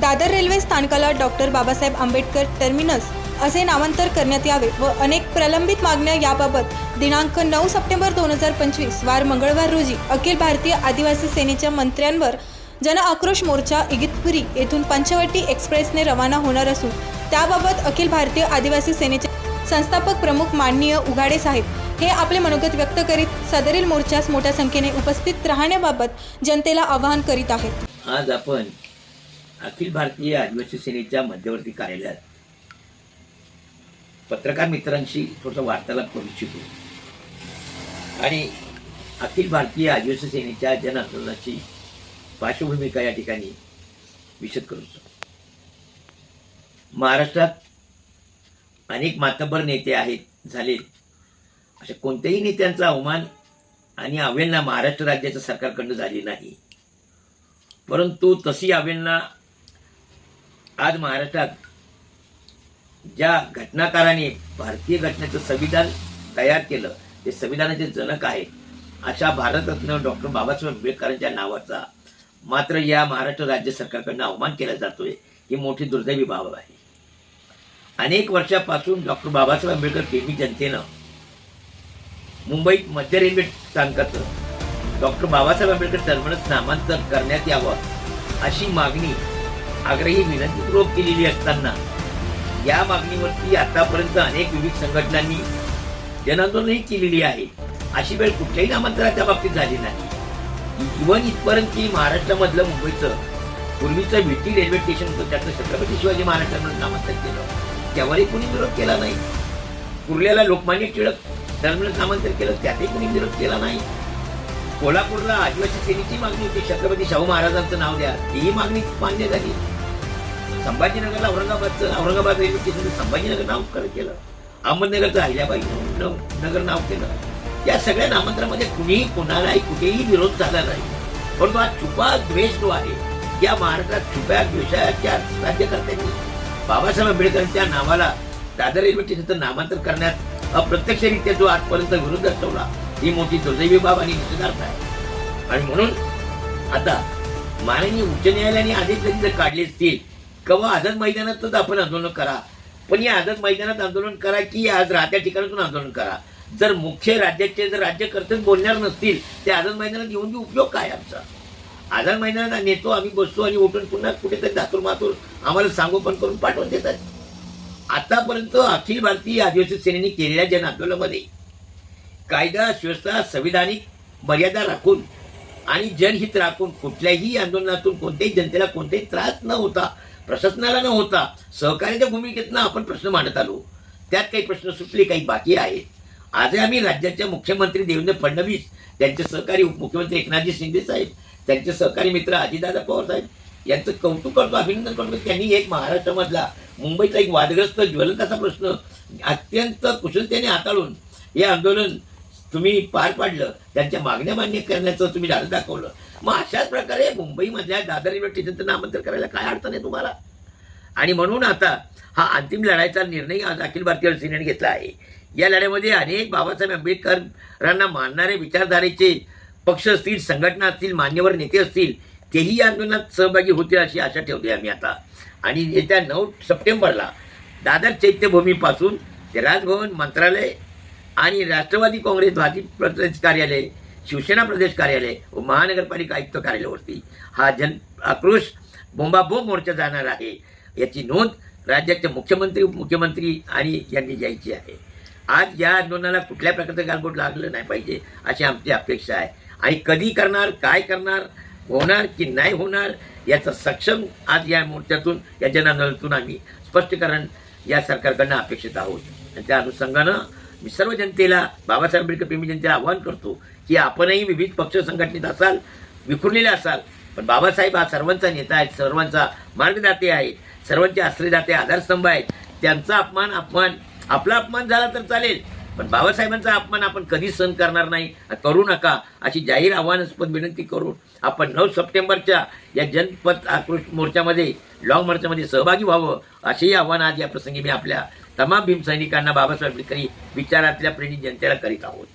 Dadar railway स्थानकाला doctor Babasaheb Ambedkar terminus असे नामांतर करण्यात यावे व अनेक प्रलंबित मागण्या याबाबत दिनांक नऊ सप्टेंबर दोन हजार पंचवीस वार मंगळवार रोजी अखिल भारतीय आदिवासी सेनेच्या मंत्र्यांवर जन आक्रोश मोर्चा इगितपुरी येथून पंचवटी एक्सप्रेसने रवाना होणार असून त्याबाबत अखिल भारतीय आदिवासी सेनेचे संस्थापक प्रमुख माननीय उघाडे साहेब हे आपले मनोगत व्यक्त करीत सदरील मोर्चास मोठ्या संख्येने उपस्थित राहण्याबाबत जनतेला आवाहन करीत आहेत. आज आपण अखिल भारतीय आदिवासी सेनेच्या मध्यवर्ती कार्यालयात. पत्रकार मित्रांशी थोडासा वार्तालाप करू इच्छितो. आणि अखिल भारतीय आदिवासी सेनेच्या जन आंदोलनाची पार्श्वभूमिका या ठिकाणी विशद करू इच्छितो. महाराष्ट्रात अनेक मातबर नेते आहेत झालेत. अशा कोणत्याही नेत्यांचा अवमान आणि अवहेलना महाराष्ट्र राज्याच्या सरकारकडनं झाली नाही. परंतु तशी अवहेलना आज महाराष्ट्रात ज्या घटनाकाराने भारतीय घटनेचं संविधान तयार केलं ते संविधानाचे जनक आहे अशा भारतरत्न डॉक्टर बाबासाहेब आंबेडकरांच्या नावाचा मात्र या महाराष्ट्र राज्य सरकारकडनं अवमान केला जातोय ही मोठी दुर्दैवी बाब आहे. अनेक वर्षापासून डॉक्टर बाबासाहेब आंबेडकर प्रेमी जनतेनं मुंबईत मध्य रेल्वे स्थानकाचं डॉक्टर बाबासाहेब आंबेडकर टर्मिनस नामांतर करण्यात यावं अशी मागणी आग्रही विनंतीपूर्वक केलेली असताना या मागणीवरती आतापर्यंत अनेक विविध संघटनांनी जनआंदोलनही केलेली आहे. अशी वेळ कुठल्याही नामांतराच्या बाबतीत झाली नाही. इव्हन इथपर्यंत की महाराष्ट्रामधलं मुंबईचं पूर्वीचं विटी रेल्वे स्टेशन होतं त्याचं छत्रपती शिवाजी महाराजांना नामांतर केलं. त्यावरही कुणी विरोध केला नाही. कुर्ल्याला लोकमान्य टिळक टर्मिनल नामांतर केलं त्यातही कुणी विरोध केला नाही. कोल्हापूरला आदिवासी सेनेची मागणी होती. छत्रपती शाहू महाराजांचं नाव द्या. तीही मागणी मान्य झाली. संभाजीनगरला औरंगाबादचं औरंगाबाद रेल्वे स्टेशन संभाजीनगर नाव केलं. अहमदनगरचं अहिल्याबाई नगर नाव केलं. या सगळ्या नामांतरामध्ये कुणीही कोणालाही कुठेही विरोध झाला नाही. परंतु हा छुपा द्वेष जो आहे या महाराष्ट्रात छुप्या द्वेषाच्या राज्यकर्त्यांनी बाबासाहेब आंबेडकरांच्या नावाला दादर रेल्वे स्टेशनचं नामांतर करण्यात अप्रत्यक्षरित्या जो आजपर्यंत विरोध दर्शवला ही मोठी दुर्दैवी बाब आणि निषेधार्थ आहे. आणि म्हणून आता माननीय उच्च न्यायालयाने आदेश जरी जर काढले असतील कवा आझाद मैदानातच आपण आंदोलन करा. पण या आझाद मैदानात आंदोलन करा की आज राहत्या ठिकाणातून आंदोलन करा. जर मुख्य राज्याचे जर राज्यकर्तेच बोलणार नसतील ते आझाद मैदानात येऊन बी उपयोग काय आमचा? आझाद मैदानात नेतो आम्ही बसतो आणि उठून पुन्हा कुठेतरी दातूर मातूर आम्हाला सांगोपन करून पाठवून देतात. आतापर्यंत अखिल भारतीय आदिवासी सेनेने केलेल्या जन आंदोलनामध्ये कायदा सुव्यवस्था संविधानिक मर्यादा राखून आणि जनहित राखून कुठल्याही आंदोलनातून कोणत्याही जनतेला कोणताही त्रास न होता प्रशासनाला न होता सहकार्याच्या भूमिकेतनं आपण प्रश्न मांडत आलो. त्यात काही प्रश्न सुटले काही बाकी आहेत. आजही आम्ही राज्याच्या मुख्यमंत्री देवेंद्र फडणवीस त्यांचे सहकारी उपमुख्यमंत्री एकनाथजी शिंदे साहेब त्यांचे सहकारी मित्र अजितदादा पवार साहेब यांचं कौतुक करतो अभिनंदन करतो त्यांनी एक महाराष्ट्रामधला मुंबईचा एक वादग्रस्त ज्वलंत असा प्रश्न अत्यंत कुशलतेने हाताळून हे आंदोलन तुम्ही पार पाडलं त्यांच्या मागण्या मान्य करण्याचं तुम्ही धाडस दाखवलं. मग अशाच प्रकारे मुंबईमधल्या दादर रेल्वे स्टेशनचं नामांतर करायला काय अडचण आहे तुम्हाला? आणि म्हणून आता हा अंतिम लढाईचा निर्णय आज अखिल भारतीय सेनेने घेतला आहे. या लढ्यामध्ये अनेक बाबासाहेब आंबेडकरांना मानणारे विचारधारेचे पक्ष असतील संघटना असतील मान्यवर नेते असतील तेही या आंदोलनात सहभागी होतील अशी आशा ठेवते आम्ही आता. आणि येत्या नऊ सप्टेंबरला दादर चैत्यभूमीपासून ते राजभवन मंत्रालय आणि राष्ट्रवादी काँग्रेस भाजप प्रदेश कार्यालय शिवसेना प्रदेश कार्यालय व महानगरपालिका आयुक्त कार्यालयावरती हा जन आक्रोश बोंबाबोंब मोर्चा जाणार आहे. याची नोंद राज्याचे मुख्यमंत्री उपमुख्यमंत्री आणि यांनी घ्यायची आहे. आज या आंदोलनाला कुठल्या प्रकारचं गालबोट लागलं नाही पाहिजे अशी आमची अपेक्षा आहे. आणि कधी करणार काय करणार होणार की नाही होणार याचं सक्षम आज या मोर्चातून या जनांदोलनातून आम्ही स्पष्टीकरण या सरकारकडनं अपेक्षित आहोत. आणि त्या अनुषंगानं मी सर्व जनतेला बाबासाहेब आंबेडकर प्रेमी जनतेला आवाहन करतो की आपणही विविध पक्ष संघटनेत असाल विखुरलेले असाल पण बाबासाहेब हा सर्वांचा नेता आहेत सर्वांचा मार्गदाते आहेत सर्वांचे आश्रयदाते आधारस्तंभ आहेत. त्यांचा अपमान अपमान आपला अपमान झाला तर चालेल पण बाबासाहेबांचा अपमान आपण कधीच सहन करणार नाही करू नका अशी जाहीर आव्हानास्पद विनंती करून आपण नऊ सप्टेंबरच्या या जनपथ आक्रोश मोर्चामध्ये लॉंग मार्चमध्ये सहभागी व्हावं असेही आव्हान आज या प्रसंगी मी आपल्या तमाम भीमसैनिकांना बाबासाहेब आंबेडकरी विचारातल्या प्रेरित जनतेला करीत आहोत